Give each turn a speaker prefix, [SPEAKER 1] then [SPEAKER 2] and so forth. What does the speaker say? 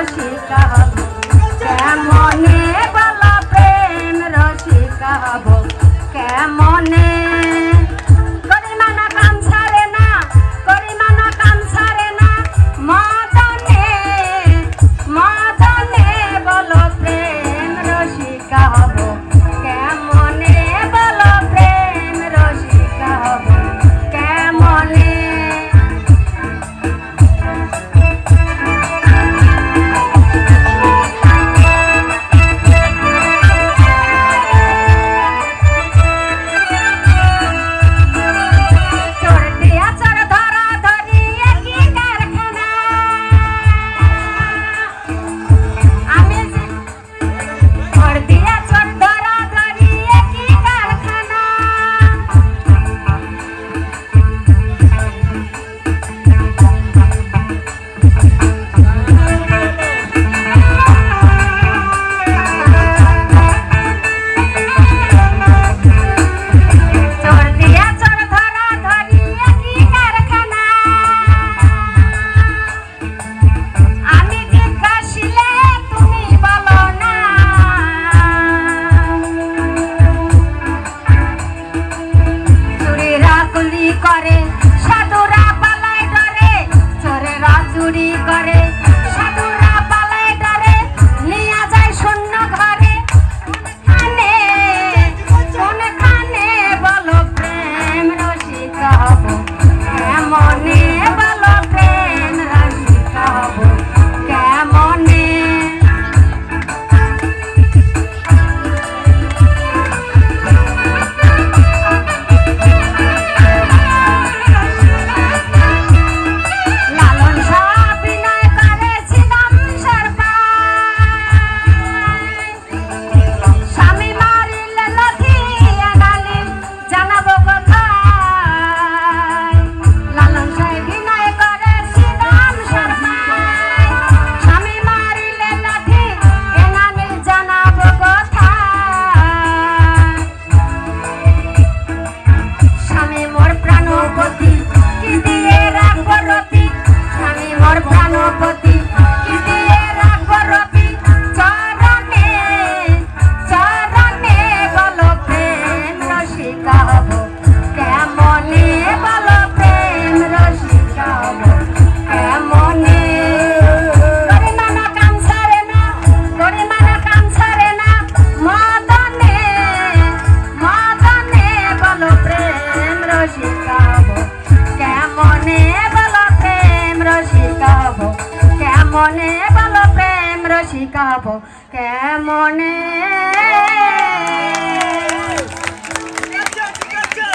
[SPEAKER 1] রসিকা কেমনে বল প্রেম রসিকা কেমন চুরি করে শিখাবো কেমনে?